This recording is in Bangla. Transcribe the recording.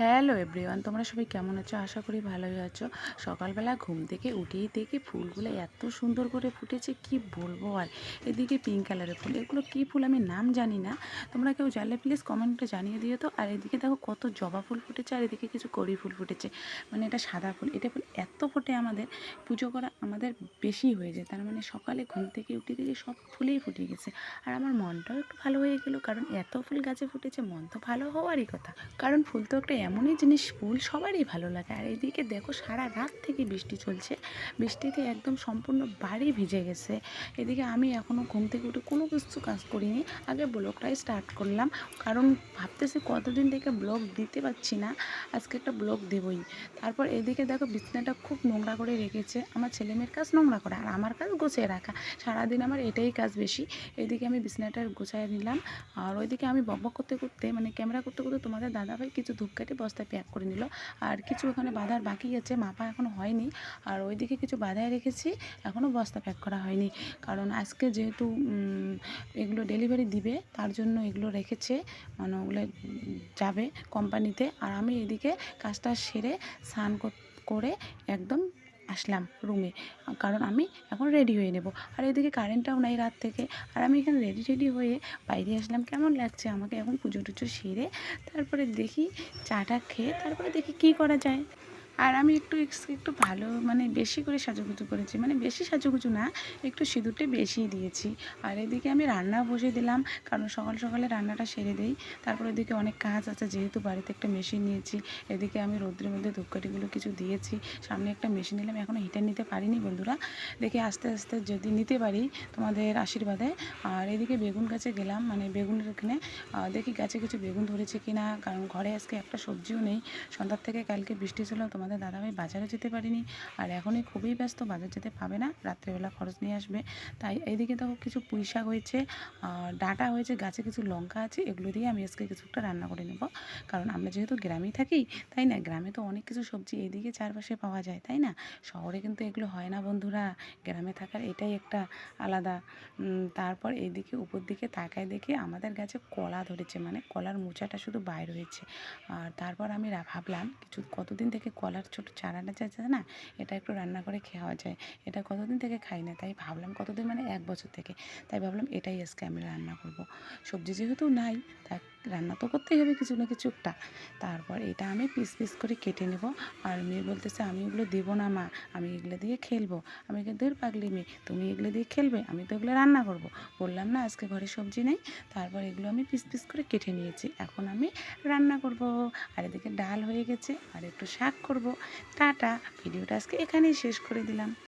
হ্যালো এভরিওয়ান, তোমরা সবাই কেমন আছো? আশা করি ভালোই আছো। সকালবেলা ঘুম থেকে উঠেই দেখি ফুলগুলো এত সুন্দর করে ফুটেছে, কি বলব আর? এদিকে পিঙ্ক কালারের ফুল, এগুলো কী ফুল আমি নাম জানি না। তোমরা কেউ জানলে প্লিজ কমেন্টে জানিয়ে দিও তো। আর এদিকে দেখো কত জবা ফুল ফুটেছে, আর এদিকে কিছু কড়ি ফুল ফুটেছে। মানে এটা সাদা ফুল, এটা ফুল এত ফোটে আমাদের, পুজো করা আমাদের বেশি হয়ে যায়। তার মানে সকালে ঘুম থেকে উঠে দেখি সব ফুলেই ফুটে গেছে। আর আমার মনটাও একটু ভালো হয়ে গেলো, কারণ এত ফুল গাছে ফুটেছে, মন তো ভালো হওয়ারই কথা। কারণ ফুল তো একটা এমনই জিনিস ফুল সবারই ভালো লাগে। আর এদিকে দেখো সারা রাত থেকে বৃষ্টি চলছে। বৃষ্টিতে একদম সম্পূর্ণ বাড়ি ভিজে গেছে। এদিকে আমি এখনও ঘুম থেকে উঠে কোনো কিছু কাজ করিনি। আগে ব্লগটাই স্টার্ট করলাম। কারণ ভাবতেছি কতদিন থেকে ব্লগ দিতে পারছি না। আজকে একটা ব্লগ দেবই। তারপর এদিকে দেখো বিছনাটা খুব নোংরা করে রেখেছে। আমার ছেলে মেয়ের কাজ নোংরা করে আর আমার কাজ গুছিয়ে রাখা। সারাদিন আমার এটাই কাজ বেশি। এদিকে আমি বিছনাটা গুছাই নিলাম। আর ওইদিকে আমি বকবক করতে করতে মানে ক্যামেরা করতে করতে তোমাদের দাদাভাই কিছু ধূপকাঠি বস্তায় প্যাক করে নিল। আর কিছু ওখানে বাঁধার বাকি আছে, মাপা এখনও হয়নি। আর ওইদিকে কিছু বাঁধায় রেখেছি এখনও বস্তা প্যাক করা হয়নি। কারণ আজকে যেহেতু এগুলো ডেলিভারি দিবে, তার জন্য এগুলো রেখেছে মানে ওগুলো যাবে কোম্পানিতে। আর আমি এদিকে কাজটা সেরে স্নান কর- করে একদম আসলাম রুমে কারণ আমি এখন রেডি হয়ে নেব। আর এদিকে কারেন্টটাও নাই রাত থেকে। আর আমি এখানে রেডি রেডি হয়ে বাইরে আসলাম। কেমন লাগছে আমাকে? এখন পুজো টুজো সেরে তারপরে দেখি চাটা খেয়ে তারপরে দেখি কি করা যায়। আর আমি একটু একটু ভালো মানে বেশি করে সাজুগুজু করেছি। মানে বেশি সাজুগুজু না, একটু সিঁদুরটা বেশি দিয়েছি। আর এদিকে আমি রান্না বসিয়ে দিলাম, কারণ সকাল সকালে রান্নাটা সেরে দিই। তারপর এদিকে অনেক কাজ আছে, যেহেতু বাড়িতে একটা মেশিন নিয়েছি। এদিকে আমি রোদ্রের মধ্যে ধূপকাঠিগুলো কিছু দিয়েছি। সামনে একটা মেশিন নিলাম এখনও হিটার নিতে পারিনি বন্ধুরা। দেখি আস্তে আস্তে যদি নিতে পারি তোমাদের আশীর্বাদে। আর এদিকে বেগুন গাছে গেলাম মানে বেগুনের ওখানে দেখি গাছে কিছু বেগুন ধরেছে কিনা। কারণ ঘরে আজকে একটা সবজিও নেই। সন্ধ্যার থেকে কালকে বৃষ্টি ছিল তোমাদের দাদাভাই বাজারে যেতে পারিনি আর এখনই খুবই ব্যস্ত, বাজার যেতে পাবে না, রাত্রেবেলা খরচ নিয়ে আসবে। তাই এইদিকে দেখো কিছু পুঁই শাক হয়েছে ডাঁটা হয়েছে, গাছে কিছু লঙ্কা আছে, এগুলো দিয়ে আমি আজকে কিছু একটা রান্না করে নেব। কারণ আমরা যেহেতু গ্রামেই থাকি, তাই না? গ্রামে তো অনেক কিছু সবজি এদিকে চারপাশে পাওয়া যায়, তাই না? শহরে কিন্তু এগুলো হয় না বন্ধুরা, গ্রামে থাকার এটাই একটা আলাদা। তারপর এইদিকে উপর দিকে তাকায় দেখি আমাদের গাছে কলা ধরেছে মানে কলার মোচাটা শুধু বাইর হয়েছে। আর তারপর আমি ভাবলাম কিছু কতদিন থেকে কলার ছোটো চারাটা যাচ্ছে না, এটা একটু রান্না করে খাওয়া যায়। এটা কতদিন থেকে খাই না, তাই ভাবলাম কতদিন মানে এক বছর থেকে। তাই ভাবলাম এটাই আজকে আমি রান্না করব। সবজি যেহেতু নাই, তা রান্না তো করতেই হবে কিছু না কিছু একটা। তারপর এটা আমি পিস পিস করে কেটে নেব। আর মেয়ে বলতেছে, আমি এগুলো দেবো না মা, আমি এগুলো দিয়ে খেলব। আমি দূর পাগলি মেয়ে, তুমি এগুলো দিয়ে খেলবে, আমি তো এগুলো রান্না করব। বললাম, না, আজকে ঘরে সবজি নেই। তারপর এগুলো আমি পিস পিস করে কেটে নিয়েছি। এখন আমি রান্না করব। আর এদিকে ডাল হয়ে গেছে, আর একটু শাক করব। টাটা, ভিডিওটা আজকে এখানেই শেষ করে দিলাম।